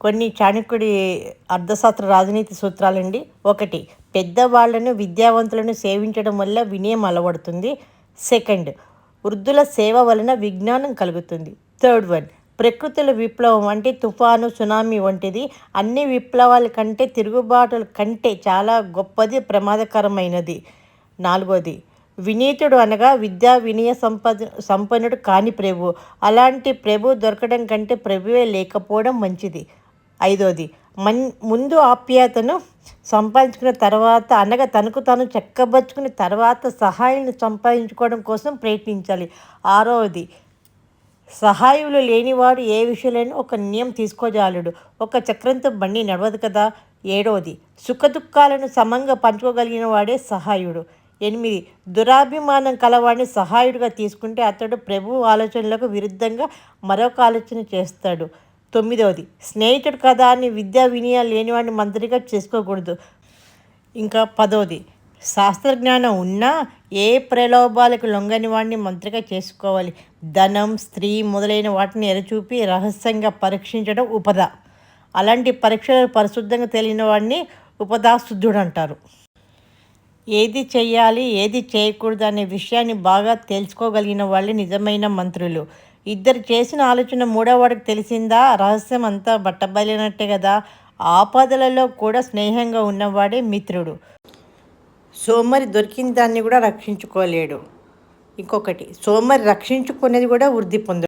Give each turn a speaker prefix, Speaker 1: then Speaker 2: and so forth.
Speaker 1: కొన్ని చాణక్యుడి అర్థశాస్త్ర రాజనీతి సూత్రాలండి. ఒకటి పెద్దవాళ్ళను విద్యావంతులను సేవించడం వల్ల వినయం అలవడుతుంది. సెకండ్ వృద్ధుల సేవ వలన విజ్ఞానం కలుగుతుంది. థర్డ్ వన్ ప్రకృతుల విప్లవం అంటే తుఫాను సునామీ వంటిది. అన్ని విప్లవాల కంటే తిరుగుబాటుల కంటే చాలా గొప్పది ప్రమాదకరమైనది. నాలుగోది వినీతుడు అనగా విద్యా వినయ సంపద సంపన్నుడు కాని ప్రభు. అలాంటి ప్రభు దొరకడం కంటే ప్రభువే లేకపోవడం మంచిది. ఐదోది. మన్ ముందు ఆప్యాయతను సంపాదించుకున్న తర్వాత అనగా తనకు తాను చెక్కబరుచుకున్న తర్వాత సహాయాన్ని సంపాదించుకోవడం కోసం ప్రయత్నించాలి. ఆరవది సహాయులు లేనివాడు ఏ విషయంలోనూ ఒక నిర్ణయం తీసుకోజాలడు. ఒక చక్రంతో బండి నడవదు కదా? ఏడవది సుఖదుఖాలను సమంగా పంచుకోగలిగిన వాడే సహాయుడు. ఎనిమిది దురాభిమానం కలవాడిని సహాయుడిగా తీసుకుంటే అతడు ప్రభు ఆలోచనలకు విరుద్ధంగా మరొక ఆలోచన చేస్తాడు. తొమ్మిదవది. స్నేహితుడు కదా అని విద్యా వినయాలు లేనివాడిని మంత్రిగా చేసుకోకూడదు. ఇంకా పదవది. శాస్త్రజ్ఞానం ఉన్నా ఏ ప్రలోభాలకు లొంగని వాడిని మంత్రిగా చేసుకోవాలి. ధనం స్త్రీ మొదలైన వాటిని ఎరచూపి రహస్యంగా పరీక్షించడం ఉపద. అలాంటి పరీక్షలు పరిశుద్ధంగా తెలియని వాడిని ఉపదాశుద్ధుడు అంటారు ఏది చేయాలి ఏది చేయకూడదు అనే విషయాన్ని బాగా తెలుసుకోగలిగిన వాళ్ళే నిజమైన మంత్రులు. ఇద్దరు చేసిన ఆలోచన మూడోవాడికి తెలిసిందా? రహస్యం అంతా బట్టబయలినట్టే కదా. ఆపదలలో కూడా స్నేహంగా ఉన్నవాడే మిత్రుడు. సోమరి దొరికిన దాన్ని కూడా రక్షించుకోలేడు. ఇంకొకటి సోమరి రక్షించుకునేది కూడా వృద్ధి పొందడు.